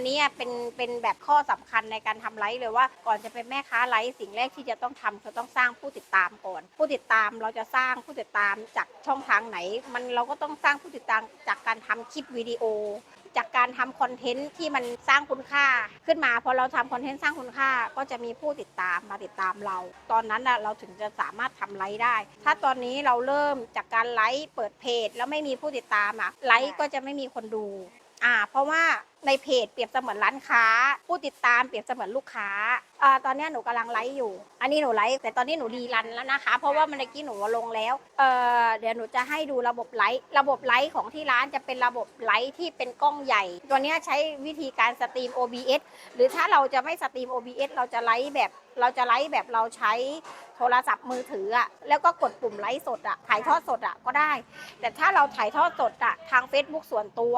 นนี้เป็นเป็นแบบข้อสำคัญในการทำไลฟ์เลยว่าก่อนจะเป็นแม่ค้าไลฟ์สิ่งแรกที่จะต้องทำคือต้องสร้างผู้ติดตามก่อน ผู้ติดตามเราจะสร้างผู้ติดตามจากช่องทางไหน มันเราก็ต้องสร้างผู้ติดตามจากการทำคลิปวิดีโอจากการทำคอนเทนต์ที่มันสร้างคุณค่าขึ้นมาพอเราทำคอนเทนต์สร้างคุณค่าก็จะมีผู้ติดตามมาติดตามเรา ตอนนั้นเราถึงจะสามารถทำไลฟ์ได้ ถ้าตอนนี้เราเริ่มจากการไลฟ์เปิดเพจ แล้วไม่มีผู้ติดตามอะไลฟ์ก็จะไม่มีคนดู อ่าเพราะว่าในเพจเปรียบเสมือนร้านค้า ผู้ติดตามเปรียบเสมือนลูกค้าอ่าตอนนี้หนูกำลังไลฟ์อยู่ อันนี้หนูไลฟ์แต่ตอนนี้หนูดีรันแล้วนะคะ เพราะว่าเมื่อกี้หนูลงแล้วเอ่อเดี๋ยวหนูจะให้ดูระบบไลฟ์ระบบไลฟ์ของที่ร้านจะเป็นระบบไลฟ์ที่เป็นกล้องใหญ่ ตัวนี้ใช้วิธีการสตรีม OBS หรือถ้าเราจะไม่สตรีม OBS เราจะไลฟ์แบบเราจะไลฟ์แบบเราใช้โทรศัพท์มือถืออะแล้วก็กดปุ่มไลฟ์สดอะถ่ายทอดสดอะก็ได้ แต่ถ้าเราถ่ายทอดสดอะทาง Facebook ส่วนตัว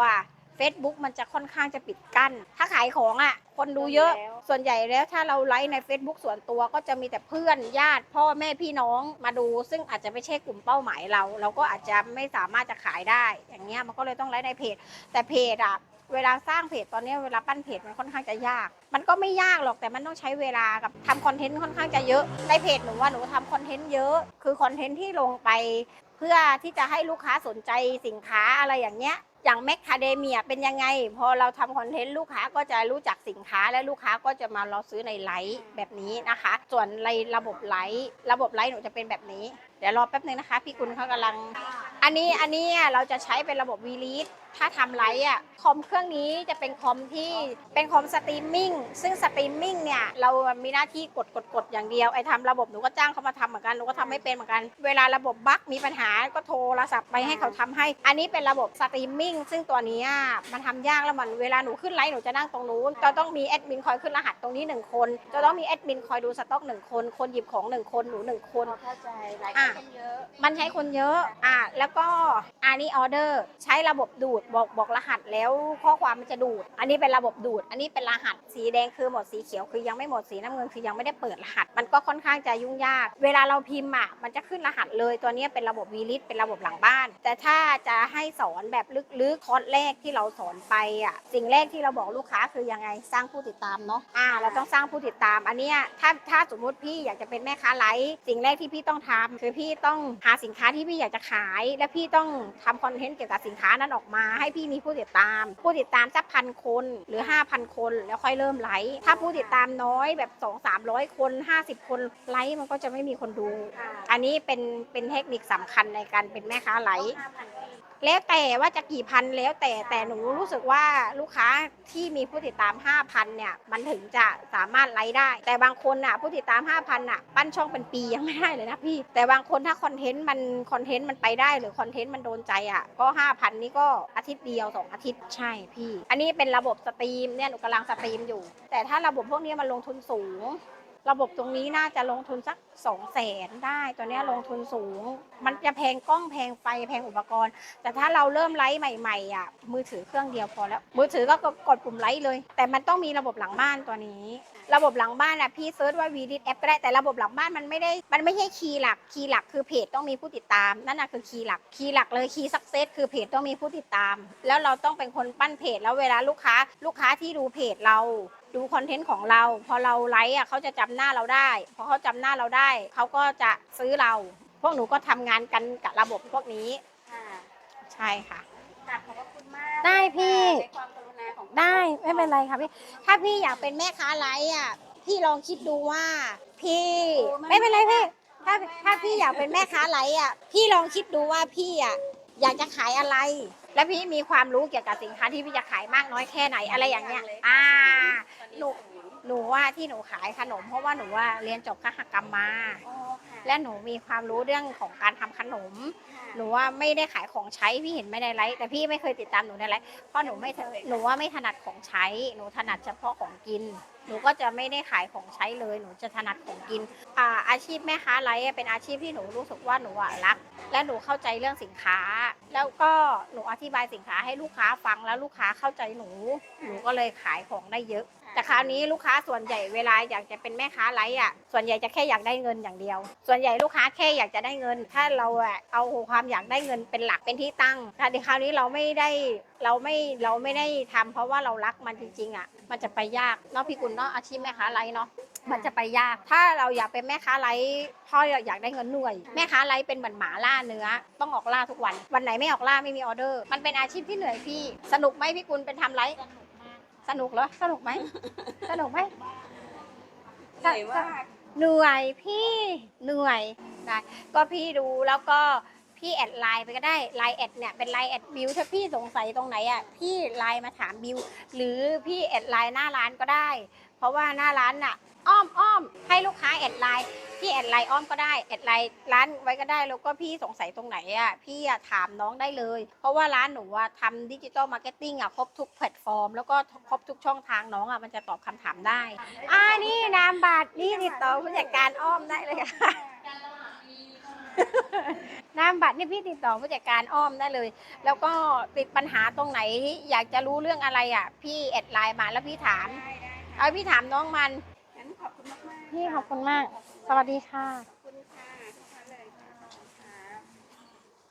Facebook มันจะค่อนข้างจะปิดกั้น ถ้าขายของอะคนดูเยอะ ส่วนใหญ่แล้วถ้าเราไลฟ์ใน Facebook ส่วนตัวก็จะมีแต่เพื่อนญาติพ่อแม่พี่น้องมาดู ซึ่งอาจจะไม่ใช่กลุ่มเป้าหมายเรา เราก็อาจจะไม่สามารถจะขายได้ อย่างเงี้ยมันก็เลยต้องไลฟ์ในเพจ แต่เพจอะเวลาสร้างเพจตอนนี้เวลาปั้นเพจมันค่อนข้างจะยาก มันก็ไม่ยากหรอกแต่มันต้องใช้เวลากับทำคอนเทนต์ค่อนข้างจะเยอะ ในเพจหนูว่าหนูทำคอนเทนต์เยอะ คือคอนเทนต์ที่ลงไป เพื่อที่จะให้ลูกค้าสนใจสินค้าอะไรอย่างเงี้ย อย่างแมคคาเดเมียเป็นยังไง พอเราทำคอนเทนต์ลูกค้าก็จะรู้จักสินค้าและลูกค้าก็จะมาเราซื้อในไลฟ์แบบนี้นะคะ ส่วนในระบบไลฟ์ระบบไลฟ์หนูจะเป็นแบบนี้ เดี๋ยวรอแป๊บนึงนะคะ พี่กุลเขากำลัง อันนี้อันนี้เราจะใช้เป็นระบบวีลีดถ้าทำไลฟ์อะคอมเครื่องนี้จะเป็นคอมที่เป็นคอมสตรีมมิ่งซึ่งสตรีมมิ่งเนี่ยเรามีหน้าที่กดกดกดอย่างเดียวไอ้ทำระบบหนูก็จ้างเขามาทำเหมือนกันหนูก็ทำไม่เป็นเหมือนกัน เวลาระบบบั๊กมีปัญหาก็โทรศัพท์ไปให้เขาทำให้ อันนี้เป็นระบบสตรีมมิ่งซึ่งตัวเนี้ยมันทำยากแล้วมันเวลาหนูขึ้นไลฟ์หนูจะนั่งตรงนู้นจะต้องมีแอดมินคอยขึ้นรหัสตรงนี้หนึ่งคนจะต้องมีแอดมินคอยดูสต็อกหนึ่งคนคนหยิบของหนึ่งคนหนูหนึ่งคน เข้าใจหลายอะคนเยอะ มันใช้คนเยอะอะแล้วก็อันนี้ออเดอร์ ใช้ระบบดูดบอกบอกรหัสแล้วข้อความมันจะดูด อันนี้เป็นระบบดูด อันนี้เป็นรหัสสีแดงคือหมดสีเขียวคือยังไม่หมดสีน้ำเงินคือยังไม่ได้เปิดรหัส มันก็ค่อนข้างจะยุ่งยาก เวลาเราพิมพ์อะมันจะขึ้นรหัสเลยตัวนี้เป็นระบบวีลิสเป็นระบบหลังบ้าน แต่ถ้าจะให้สอนแบบลึกๆคอร์สแรกที่เราสอนไปอะสิ่งแรกที่เราบอกลูกค้าคือยังไงสร้างผู้ติดตามเนาะอ่าเราต้องสร้างผู้ติดตาม อันนี้ถ้าถ้าสมมุติพี่อยากจะเป็นแม่ค้าไลฟ์สิ่งแรกที่พี่ต้องทำคือพี่ต้องหาสินค้าที่พี่อยากจะขายและพี่ต้องทำคอนเทนต์เกี่ยวกับสินค้านั้นออกมา ให้พี่มีผู้ติดตาม ผู้ติดตามสักพันคนหรือ 5,000 คนแล้วค่อยเริ่มไลฟ์ถ้าผู้ติดตามน้อยแบบ 2 300 คน 50 คนไลฟ์มันก็จะไม่มีคนดู อันนี้เป็นเป็นเทคนิคสำคัญในการเป็นแม่ค้าไลฟ์ห้าพันพี่ แล้วแต่ว่าจะกี่พันแล้วแต่แต่หนูรู้สึกว่าลูกค้าที่มีผู้ติดตาม 5,000เนี่ยมันถึงจะสามารถไลฟ์ได้ แต่บางคนน่ะผู้ติดตาม 5,000น่ะปั้นช่องเป็นปียังไม่ได้เลยนะพี่ แต่บางคนถ้าคอนเทนต์มันคอนเทนต์มันไปได้หรือคอนเทนต์มันโดนใจอะก็ 5,000 นี่ก็อาทิตย์เดียว 2 อาทิตย์ใช่พี่ อันนี้เป็นระบบสตรีมเนี่ยหนูกำลังสตรีมอยู่ แต่ถ้าระบบพวกนี้มันลงทุนสูง ระบบตรงนี้น่าจะลงทุนสัก2 0 0แสนได้ตัวเนี้ยลงทุนสูง มันจะแพงกล้องแพงไฟแพงอุปกรณ์ แต่ถ้าเราเริ่มไลฟ์ใหม่ๆอะมือถือเครื่องเดียวพอแล้ว มือถือก็กดปุ่มไลฟ์เลย แต่มันต้องมีระบบหลังบ้านตัวนี้ ระบบหลังบ้านอะพี่เซิร์ชว่า v d แอปก็ได้แต่ระบบหลังบ้านมันไม่ได้มันไม่ใช่คีย์หลักคีย์หลักคือเพจต้องมีผู้ติดตามนั่นน่ะคือคีย์หลักคีย์หลักเลยคีย์สักเซสคือเพจต้องมีผู้ติดตาม แล้วเราต้องเป็นคนปั้นเพจแล้วเวลาลูกค้าลูกค้าที่ดูเพจเรา ดูคอนเทนต์ของเรา พอเราไลฟ์อะเขาจะจำหน้าเราได้พอเขาจำหน้าเราได้ เขาก็จะซื้อเรา พวกหนูก็ทำงานกันกับระบบพวกนี้ค่ะใช่ค่ะกราบขอบพระคุณมากได้พี่ในความกรุณาของได้ไม่เป็นไรค่ะพี่ถ้าพี่อยากเป็นแม่ค้าไลฟ์อะพี่ลองคิดดูว่า พี่ไม่เป็นไรพี่ถ้าถ้าพี่อยากเป็นแม่ค้าไลฟ์อะพี่ลองคิดดูว่าพี่อะอยากจะขายอะไร และพี่มีความรู้เกี่ยวกับสินค้าที่พี่จะขายมากน้อยแค่ไหนอะไรอย่างเงี้ย อ่า หนูหนูว่าที่หนูขายขนม เพราะว่าหนูว่าเรียนจบคหกรรมมา อ๋อ และหนูมีความรู้เรื่องของการทำขนม หนูว่าไม่ได้ขายของใช้พี่เห็นไม่ได้ไลฟ์แต่พี่ไม่เคยติดตามหนูในไลฟ์เพราะหนูไม่ถหนูว่าไม่ถนัดของใช้ หนูถนัดเฉพาะของกิน หนูก็จะไม่ได้ขายของใช้เลย หนูจะถนัดของกินอ่าอาชีพแม่ค้าไลฟ์เป็นอาชีพที่หนูรู้สึกว่าหนูอะรัก และหนูเข้าใจเรื่องสินค้า แล้วก็หนูอธิบายสินค้าให้ลูกค้าฟังแล้วลูกค้าเข้าใจหนู หนูก็เลยขายของได้เยอะค่ะ แต่คราวนี้ลูกค้าส่วนใหญ่เวลาอยากจะเป็นแม่ค้าไลฟ์อะ ส่วนใหญ่จะแค่อยากได้เงินอย่างเดียว ส่วนใหญ่ลูกค้าแค่อยากจะได้เงิน ถ้าเราอะเอาความอยากได้เงินเป็นหลักเป็นที่ตั้งแต่คราวนี้เราไม่ได้เราไม่เราไม่ได้ทำเพราะว่าเรารักมันจริงๆอะ มันจะไปยากเนาะพี่กุลเนาะอาชีพแม่ค้าไลฟ์เนาะมันจะไปยาก ถ้าเราอยากเป็นแม่ค้าไลฟ์พ่ออยากได้เงินหน่วย แม่ค้าไลฟ์เป็นเหมือนหมาล่าเนื้อ ต้องออกล่าทุกวัน วันไหนไม่ออกล่าไม่มีออเดอร์ มันเป็นอาชีพที่เหนื่อยพี่ สนุกไหมพี่กุลเป็นทำไลฟ์ สนุกเหรอ สนุกไหม สนุกไหมเหนื่อยมากเหนื่อยพี่เหนื่อยนะก็พี่ดูแล้วก็พี่แอดไลน์ไปก็ได้ไลน์แอดเนี่ยเป็นไลน์แอดบิวถ้าพี่สงสัยตรงไหนอะพี่ไลน์มาถามบิวหรือพี่แอดไลน์หน้าร้านก็ได้ เพราะว่าหน้าร้านน่ะอ้อมอ้อมให้ลูกค้าแอดไลน์ พี่แอดไลน์อ้อมก็ได้แอดไลน์ร้านไว้ก็ได้แล้วก็พี่สงสัยตรงไหนอะพี่อะถามน้องได้เลย เพราะว่าร้านหนูอะทำดิจิตอลมาร์เก็ตติ้งอะครบทุกแพลตฟอร์ม แล้วก็ครบทุกช่องทางน้องอะมันจะตอบคำถามได้ อ่านี่นามบัตรนี่ติดต่อผู้จัดการอ้อมได้เลยค่ะ นามบัตรนี่พี่ติดต่อผู้จัดการอ้อมได้เลย แล้วก็ติดปัญหาตรงไหนอยากจะรู้เรื่องอะไรอะ พี่แอดไลน์มาแล้วพี่ถามได้ได้เอาพี่ถามน้องมันงั้นขอบคุณมากๆพี่ขอบคุณมากสวัสดีค่ะขอบ สวัสดีค่ะ